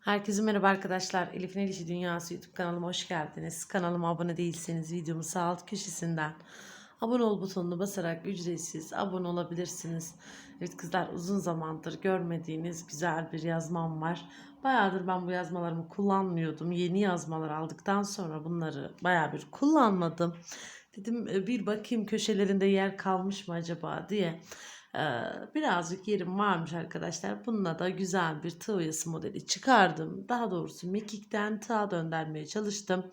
Herkese merhaba arkadaşlar. Elif'in El İşi Dünyası YouTube kanalıma hoş geldiniz. Kanalıma abone değilseniz videomun sağ alt köşesinden abone ol butonuna basarak ücretsiz abone olabilirsiniz. Evet kızlar uzun zamandır görmediğiniz güzel bir yazmam var. Bayağıdır ben bu yazmalarımı kullanmıyordum. Yeni yazmalar aldıktan sonra bunları bayağı bir kullanmadım. Dedim "E, bir bakayım köşelerinde yer kalmış mı acaba diye. Ee, birazcık yerim varmış arkadaşlar. Bununla da güzel bir tığ oyası modeli çıkardım. Daha doğrusu mekikten tığa döndürmeye çalıştım.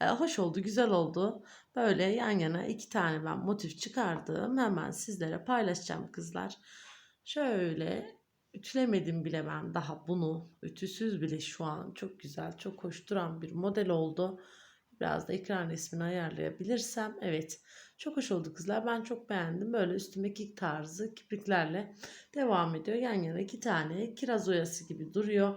Ee, hoş oldu, güzel oldu. Böyle yan yana iki tane ben motif çıkardım. Hemen sizlere paylaşacağım kızlar. Şöyle ütülemedim bile ben daha bunu. Ütüsüz bile şu an çok güzel, çok hoş duran bir model oldu. Biraz da ekran resmini ayarlayabilirsem. Evet. Çok hoş oldu kızlar. Ben çok beğendim. Böyle üstüme tarzı kipriklerle devam ediyor. Yan yana iki tane kiraz oyası gibi duruyor.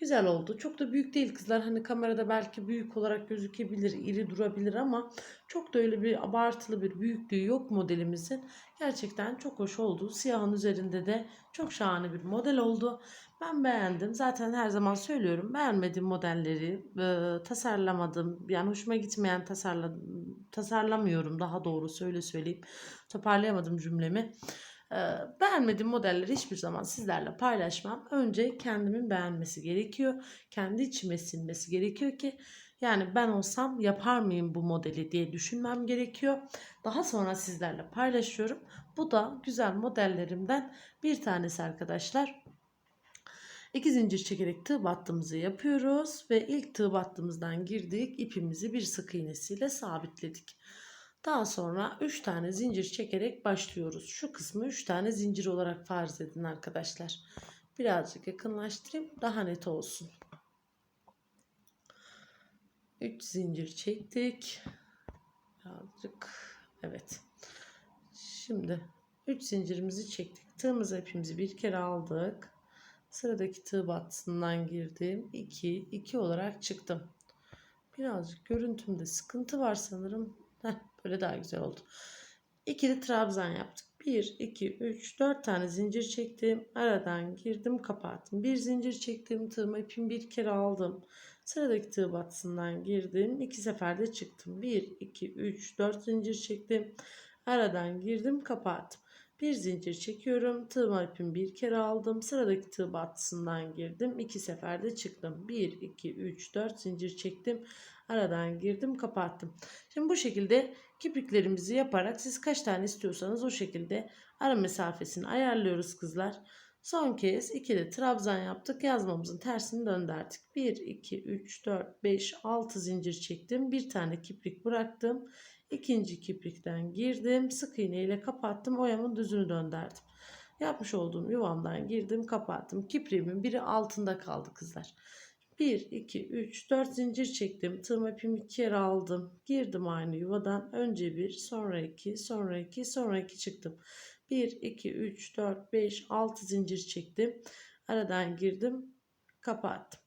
Güzel oldu. Çok da büyük değil kızlar. Hani kamerada belki büyük olarak gözükebilir, iri durabilir ama çok da öyle bir abartılı bir büyüklüğü yok modelimizin. Gerçekten çok hoş oldu. Siyahın üzerinde de çok şahane bir model oldu. Ben beğendim. Zaten her zaman söylüyorum. Beğenmediğim modelleri e, tasarlamadım. Yani hoşuma gitmeyen tasarla, tasarlamıyorum daha doğrusu öyle söyleyeyim. Toparlayamadım cümlemi. E, beğenmediğim modelleri hiçbir zaman sizlerle paylaşmam. Önce kendimin beğenmesi gerekiyor. Kendi içime sinmesi gerekiyor ki yani ben olsam yapar mıyım bu modeli diye düşünmem gerekiyor. Daha sonra sizlerle paylaşıyorum. Bu da güzel modellerimden bir tanesi arkadaşlar. İki zincir çekerek tığ battığımızı yapıyoruz ve ilk tığ battığımızdan girdik ipimizi bir sık iğnesiyle sabitledik. Daha sonra 3 tane zincir çekerek başlıyoruz. Şu kısmı 3 tane zincir olarak farz edin arkadaşlar. Birazcık yakınlaştırayım daha net olsun. 3 zincir çektik. Birazcık evet. Şimdi 3 zincirimizi çektik. Tığımızı ipimizi bir kere aldık. Sıradaki tığ battısından girdim. 2, 2 olarak çıktım. Birazcık görüntümde sıkıntı var sanırım. Heh, böyle daha güzel oldu. İkili trabzan yaptık. 1, 2, 3, 4 tane zincir çektim. Aradan girdim kapattım. Bir zincir çektim. Tığımı ipimi bir kere aldım. Sıradaki tığ battısından girdim. iki seferde çıktım. 1, 2, 3, 4 zincir çektim. Aradan girdim kapattım. Bir zincir çekiyorum. Tığ ipimi bir kere aldım. Sıradaki tığ battısından girdim. iki seferde çıktım. 1, 2, 3, 4 zincir çektim. Aradan girdim kapattım. Şimdi bu şekilde kipriklerimizi yaparak siz kaç tane istiyorsanız o şekilde ara mesafesini ayarlıyoruz kızlar. Son kez ikili trabzan yaptık. Yazmamızın tersini döndürdük. 1, 2, 3, 4, 5, 6 zincir çektim. Bir tane kiprik bıraktım. İkinci kiprikten girdim. Sık iğne ile kapattım. Oyamın düzünü döndürdüm. Yapmış olduğum yuvamdan girdim kapattım. Kipriğimin biri altında kaldı kızlar. 1, 2, 3, 4 zincir çektim. Tığım ipimi iki kere aldım. Girdim aynı yuvadan. Önce bir, sonra iki, sonra iki, sonra iki çıktım. 1, 2, 3, 4, 5, 6 zincir çektim. Aradan girdim. Kapattım.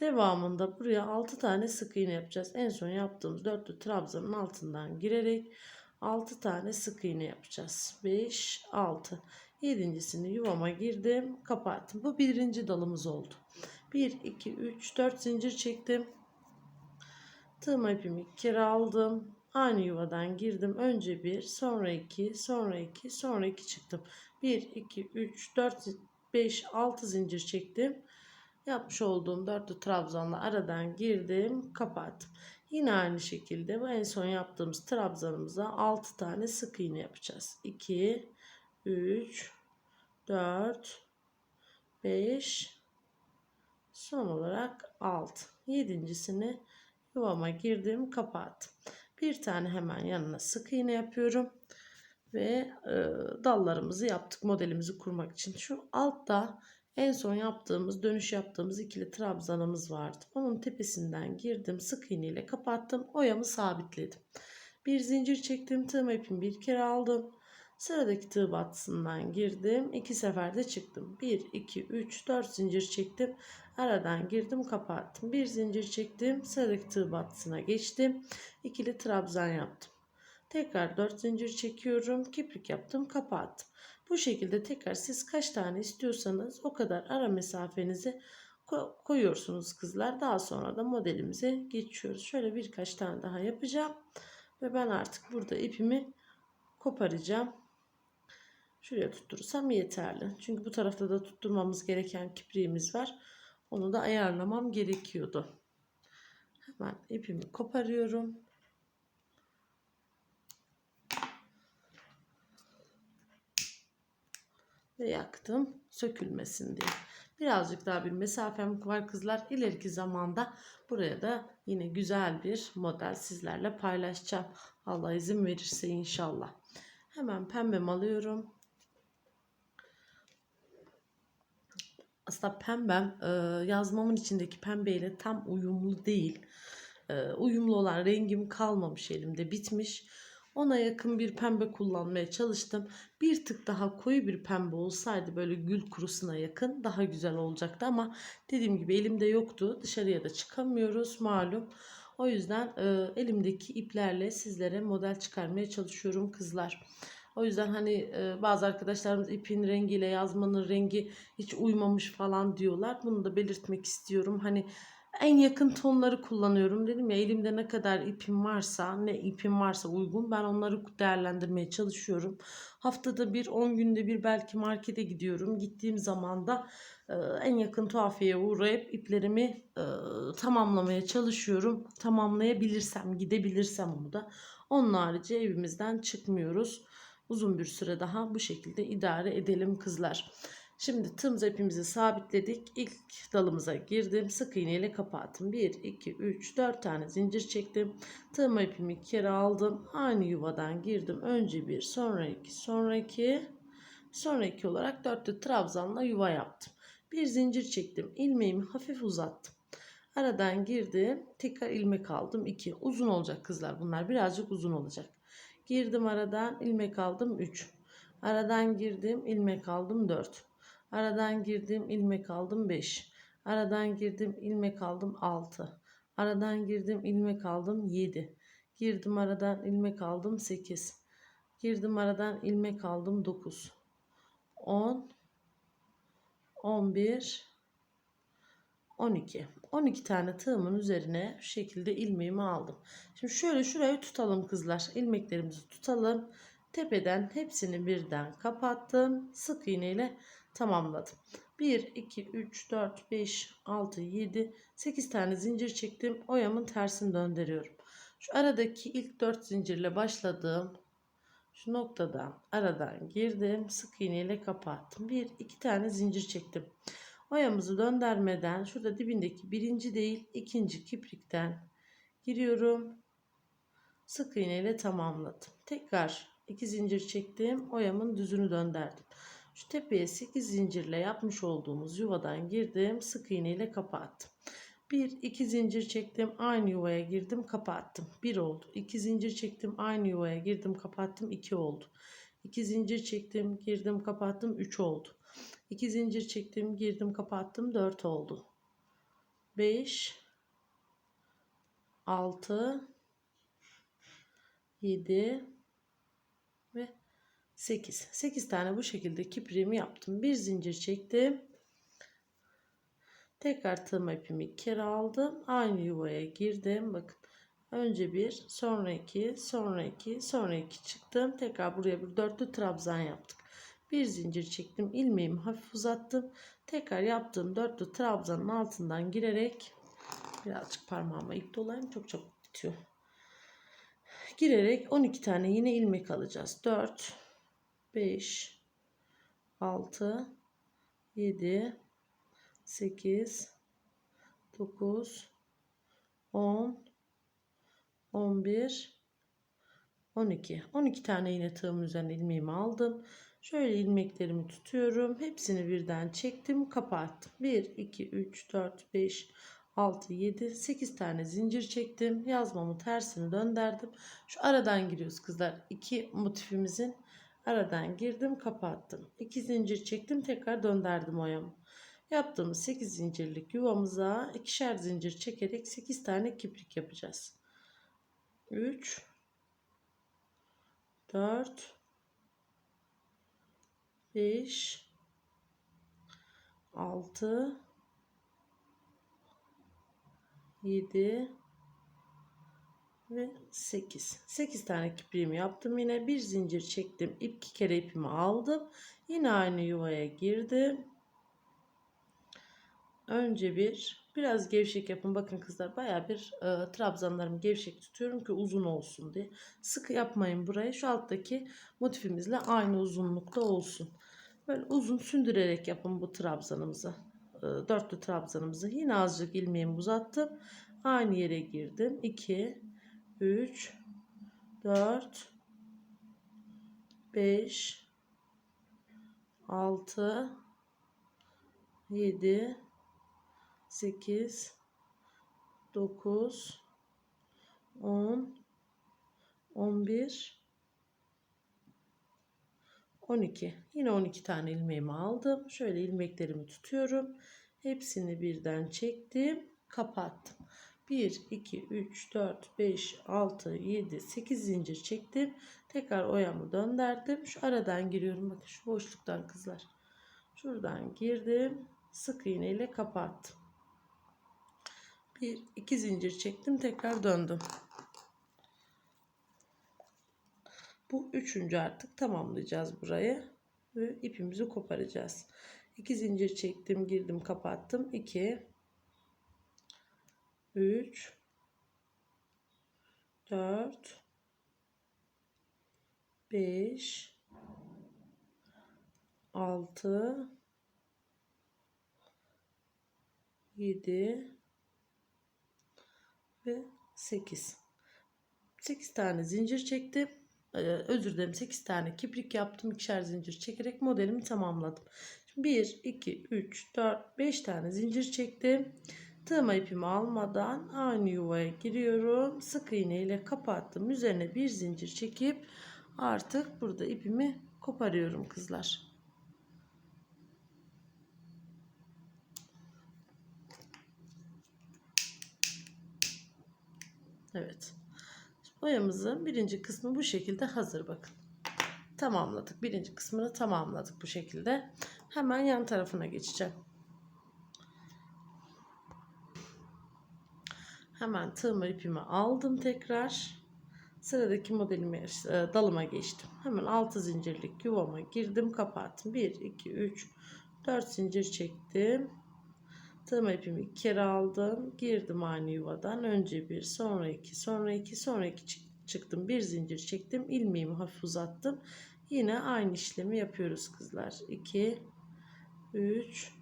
Devamında buraya 6 tane sık iğne yapacağız. En son yaptığımız dörtlü trabzanın altından girerek 6 tane sık iğne yapacağız. 5, 6. Yedincisini yuvama girdim. Kapattım. Bu birinci dalımız oldu. 1, 2, 3, 4 zincir çektim. Tığım ipimi iki kere aldım. Aynı yuvadan girdim. Önce bir, sonra iki, sonra iki, sonra iki çıktım. 1, 2, 3, 4, 5, 6 zincir çektim. Yapmış olduğum dörtlü trabzanla aradan girdim, kapattım. Yine aynı şekilde bu en son yaptığımız trabzanımıza 6 tane sık iğne yapacağız. 2, 3, 4, 5, son olarak 6. Yedincisini yuvama girdim, kapattım. Bir tane hemen yanına sık iğne yapıyorum. Ve e, dallarımızı yaptık modelimizi kurmak için. Şu altta en son yaptığımız, dönüş yaptığımız ikili trabzanımız vardı. Onun tepesinden girdim, sık iğne ile kapattım, oyamı sabitledim. Bir zincir çektim, tığım ipimi bir kere aldım. Sıradaki tığ battısından girdim. iki seferde çıktım. 1, 2, 3, 4 zincir çektim. Aradan girdim kapattım. Bir zincir çektim. Sıradaki tığ battısına geçtim. İkili trabzan yaptım. Tekrar 4 zincir çekiyorum. Kiprik yaptım kapattım. Bu şekilde tekrar siz kaç tane istiyorsanız o kadar ara mesafenizi ko- koyuyorsunuz kızlar. Daha sonra da modelimize geçiyoruz. Şöyle birkaç tane daha yapacağım. Ve ben artık burada ipimi koparacağım. Şuraya tutturursam yeterli. Çünkü bu tarafta da tutturmamız gereken kipriğimiz var. Onu da ayarlamam gerekiyordu. Hemen ipimi koparıyorum. Ve yaktım sökülmesin diye. Birazcık daha bir mesafem var kızlar. İleriki zamanda buraya da yine güzel bir model sizlerle paylaşacağım. Allah izin verirse inşallah. Hemen pembem alıyorum. Aslında pembem e, yazmamın içindeki pembeyle tam uyumlu değil. E, uyumlu olan rengim kalmamış elimde bitmiş. Ona yakın bir pembe kullanmaya çalıştım. Bir tık daha koyu bir pembe olsaydı böyle gül kurusuna yakın daha güzel olacaktı ama dediğim gibi elimde yoktu. Dışarıya da çıkamıyoruz malum. O yüzden e, elimdeki iplerle sizlere model çıkarmaya çalışıyorum kızlar. O yüzden hani e, bazı arkadaşlarımız ipin rengiyle yazmanın rengi hiç uymamış falan diyorlar. Bunu da belirtmek istiyorum. Hani en yakın tonları kullanıyorum. Dedim ya elimde ne kadar ipim varsa ne ipim varsa uygun ben onları değerlendirmeye çalışıyorum. Haftada bir 10 günde bir belki markete gidiyorum. Gittiğim zaman da e, en yakın tuhafiyeye uğrayıp iplerimi e, tamamlamaya çalışıyorum. Tamamlayabilirsem gidebilirsem onu da. Onun harici evimizden çıkmıyoruz. Uzun bir süre daha bu şekilde idare edelim kızlar. Şimdi tığımız ipimizi sabitledik. İlk dalımıza girdim. Sık iğne ile kapattım. 1, 2, 3, 4 tane zincir çektim. Tığım ipimi kere aldım. Aynı yuvadan girdim. Önce bir, sonra iki, sonra iki, sonra iki olarak dörtlü trabzanla yuva yaptım. Bir zincir çektim. ilmeğimi hafif uzattım. Aradan girdim. Tekrar ilmek aldım. 2. Uzun olacak kızlar bunlar. Birazcık uzun olacak. Girdim aradan ilmek aldım 3. Aradan girdim ilmek aldım 4. Aradan girdim ilmek aldım 5. Aradan girdim ilmek aldım 6. Aradan girdim ilmek aldım 7. Girdim aradan ilmek aldım 8. Girdim aradan ilmek aldım 9. 10 11 12. 12 tane tığımın üzerine şu şekilde ilmeğimi aldım. Şimdi şöyle şurayı tutalım kızlar. İlmeklerimizi tutalım. Tepeden hepsini birden kapattım. Sık iğne ile tamamladım. 1, 2, 3, 4, 5, 6, 7, 8 tane zincir çektim. Oyamın tersini döndürüyorum. Şu aradaki ilk 4 zincirle başladığım şu noktadan aradan girdim. Sık iğne ile kapattım. 1, 2 tane zincir çektim. Oyamızı döndürmeden şurada dibindeki birinci değil ikinci kiprikten giriyorum. Sık iğne ile tamamladım. Tekrar iki zincir çektim. Oyamın düzünü döndürdüm. Şu tepeye 8 zincirle yapmış olduğumuz yuvadan girdim. Sık iğne ile kapattım. 1 2 zincir çektim. Aynı yuvaya girdim, kapattım. 1 oldu. 2 zincir çektim. Aynı yuvaya girdim, kapattım. 2 oldu. 2 zincir çektim, girdim, kapattım. 3 oldu. 2 zincir çektim, girdim, kapattım. 4 oldu. 5 6 7 ve 8. 8 tane bu şekilde kipriğimi yaptım. Bir zincir çektim. Tekrar tığım ipimi kere aldım. Aynı yuvaya girdim. Bakın. Önce bir, sonra iki, sonra iki, sonra iki çıktım. Tekrar buraya bir dörtlü trabzan yaptık. Bir zincir çektim. ilmeğimi hafif uzattım. Tekrar yaptığım dörtlü trabzanın altından girerek birazcık parmağıma ip dolayayım. Çok çabuk bitiyor. Girerek 12 tane yine ilmek alacağız. 4 5 6 7 8 9 10 11 12 12 tane yine tığımın üzerine ilmeğimi aldım. Şöyle ilmeklerimi tutuyorum. Hepsini birden çektim, kapattım. 1 2 3 4 5 6 7 8 tane zincir çektim. Yazmamı tersini döndürdüm. Şu aradan giriyoruz kızlar. İki motifimizin aradan girdim, kapattım. 2 zincir çektim, tekrar döndürdüm oyamı. Yaptığımız 8 zincirlik yuvamıza ikişer zincir çekerek 8 tane kiprik yapacağız. 3 4 5 6 7 ve 8. 8 tane kipriğimi yaptım. Yine bir zincir çektim. İp iki kere ipimi aldım. Yine aynı yuvaya girdim. Önce bir biraz gevşek yapın. Bakın kızlar baya bir e, trabzanlarımı gevşek tutuyorum ki uzun olsun diye. Sıkı yapmayın burayı. Şu alttaki motifimizle aynı uzunlukta olsun. Böyle uzun sündürerek yapın bu trabzanımızı. E, dörtlü trabzanımızı. Yine azıcık ilmeğimi uzattım. Aynı yere girdim. 2 3 4 5 6 7 8 9 10 11 12 yine 12 tane ilmeğimi aldım. Şöyle ilmeklerimi tutuyorum. Hepsini birden çektim kapattım 1 2 3 4 5 6 7 8 zincir çektim. Tekrar oyamı döndürdüm. Şu aradan giriyorum. Bakın şu boşluktan kızlar. Şuradan girdim. Sık iğne ile kapattım. Bir iki zincir çektim. Tekrar döndüm. Bu üçüncü artık tamamlayacağız burayı ve ipimizi koparacağız. 2 zincir çektim girdim kapattım. 2 3 4 5 6 7 ve 8 8 tane zincir çektim. Ee, özür dilerim 8 tane kiprik yaptım. İkişer zincir çekerek modelimi tamamladım. Şimdi 1 2 3 4 5 tane zincir çektim tığma ipimi almadan aynı yuvaya giriyorum sık iğne ile kapattım üzerine bir zincir çekip artık burada ipimi koparıyorum kızlar Evet. Boyamızın birinci kısmı bu şekilde hazır bakın. Tamamladık. Birinci kısmını tamamladık bu şekilde. Hemen yan tarafına geçeceğim. Hemen tığımı ipimi aldım tekrar. Sıradaki modelime e, dalıma geçtim. Hemen 6 zincirlik yuvama girdim kapattım. 1 2 3 4 zincir çektim. Tığım ipimi iki kere aldım. Girdim aynı yuvadan. Önce bir, sonra iki, sonra iki, sonra iki çıktım. Bir zincir çektim. ilmeğimi hafif uzattım. Yine aynı işlemi yapıyoruz kızlar. 2 3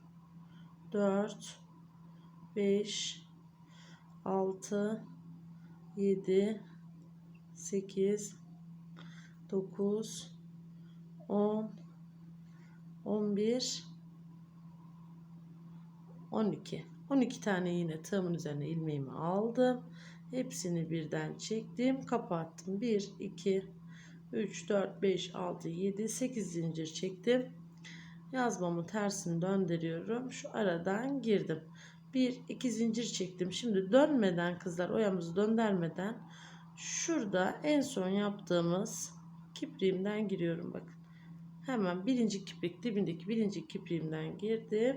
4 5 6 7 8 9 10 11 12 12 tane yine tığımın üzerine ilmeğimi aldım. Hepsini birden çektim kapattım. 1 2 3 4 5 6 7 8 zincir çektim. Yazmamı tersini döndürüyorum. Şu aradan girdim 1 2 zincir çektim. Şimdi dönmeden kızlar oyamızı döndürmeden şurada en son yaptığımız kipriğimden giriyorum bakın. Hemen birinci kiprik dibindeki birinci kipriğimden girdim.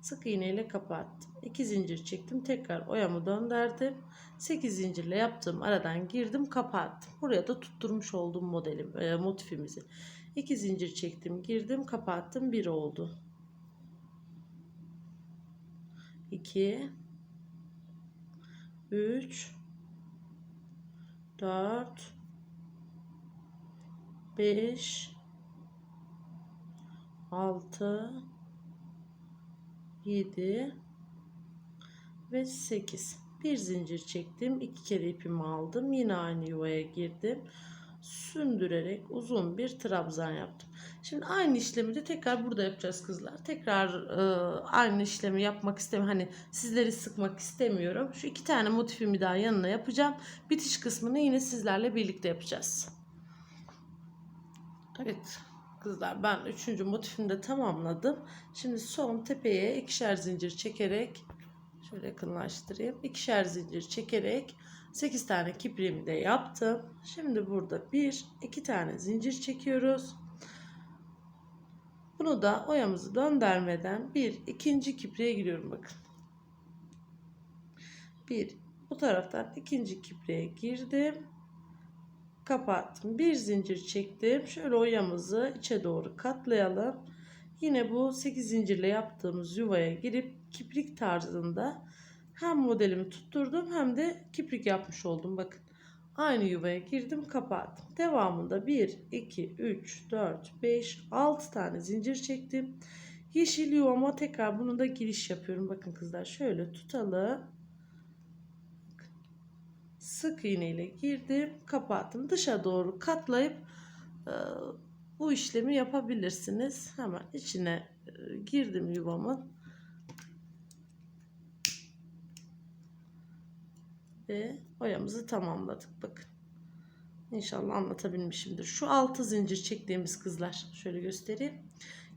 Sık iğne ile kapattım. 2 zincir çektim tekrar oyamı döndürdüm. 8 zincirle yaptığım aradan girdim kapattım. Buraya da tutturmuş olduğum modelim e, motifimizi. 2 zincir çektim girdim kapattım 1 oldu 2 3 4 5 6 7 ve 8 bir zincir çektim. İki kere ipimi aldım. Yine aynı yuvaya girdim. Sündürerek uzun bir trabzan yaptım şimdi aynı işlemi de tekrar burada yapacağız kızlar tekrar e, aynı işlemi yapmak istemiyorum hani sizleri sıkmak istemiyorum şu iki tane motifimi daha yanına yapacağım bitiş kısmını yine sizlerle birlikte yapacağız evet kızlar ben üçüncü motifimi de tamamladım. Şimdi son tepeye ikişer zincir çekerek şöyle yakınlaştırayım. İkişer zincir çekerek 8 tane kipriğimi de yaptım. Şimdi burada bir iki tane zincir çekiyoruz. Bunu da oyamızı döndürmeden bir ikinci kipriğe giriyorum bakın. Bir bu taraftan ikinci kipriğe girdim. Kapattım. Bir zincir çektim. Şöyle oyamızı içe doğru katlayalım. Yine bu 8 zincirle yaptığımız yuvaya girip kiprik tarzında hem modelimi tutturdum hem de kiprik yapmış oldum. Bakın aynı yuvaya girdim kapattım. Devamında 1, 2, 3, 4, 5, 6 tane zincir çektim. Yeşil yuvama tekrar bunu da giriş yapıyorum. Bakın kızlar şöyle tutalım. Sık iğne ile girdim kapattım. Dışa doğru katlayıp e, bu işlemi yapabilirsiniz. Hemen içine e, girdim yuvamın. Ve oyamızı tamamladık. Bakın. İnşallah anlatabilmişimdir. Şu altı zincir çektiğimiz kızlar. Şöyle göstereyim.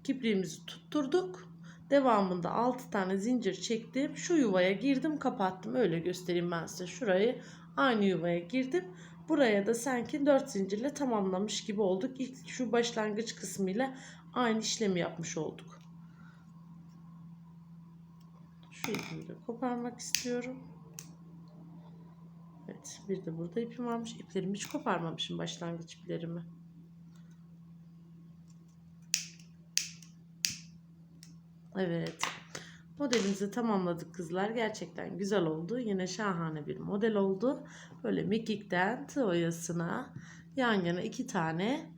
Kipriğimizi tutturduk. Devamında 6 tane zincir çektim. Şu yuvaya girdim kapattım. Öyle göstereyim ben size. Şurayı aynı yuvaya girdim. Buraya da sanki 4 zincirle tamamlamış gibi olduk. İlk şu başlangıç kısmıyla aynı işlemi yapmış olduk. Şu ipimi de koparmak istiyorum. Evet bir de burada ipim varmış. İplerimi hiç koparmamışım başlangıç iplerimi. Evet. Modelimizi tamamladık kızlar. Gerçekten güzel oldu. Yine şahane bir model oldu. Böyle mekikten tığ yan yana iki tane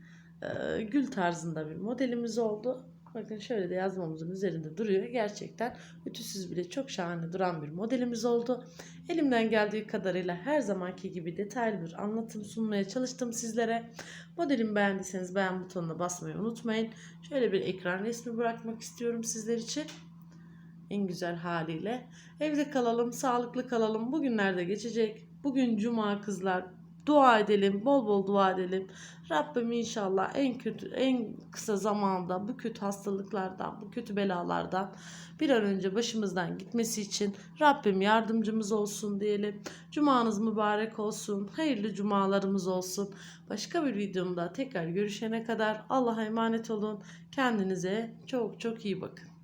e, gül tarzında bir modelimiz oldu. Bakın şöyle de yazmamızın üzerinde duruyor. Gerçekten ütüsüz bile çok şahane duran bir modelimiz oldu. Elimden geldiği kadarıyla her zamanki gibi detaylı bir anlatım sunmaya çalıştım sizlere. Modelimi beğendiyseniz beğen butonuna basmayı unutmayın. Şöyle bir ekran resmi bırakmak istiyorum sizler için. En güzel haliyle. Evde kalalım, sağlıklı kalalım. Bugünlerde geçecek. Bugün cuma kızlar. Dua edelim, bol bol dua edelim. Rabbim inşallah en kötü, en kısa zamanda bu kötü hastalıklardan, bu kötü belalardan bir an önce başımızdan gitmesi için Rabbim yardımcımız olsun diyelim. Cumanız mübarek olsun. Hayırlı cumalarımız olsun. Başka bir videomda tekrar görüşene kadar Allah'a emanet olun. Kendinize çok çok iyi bakın.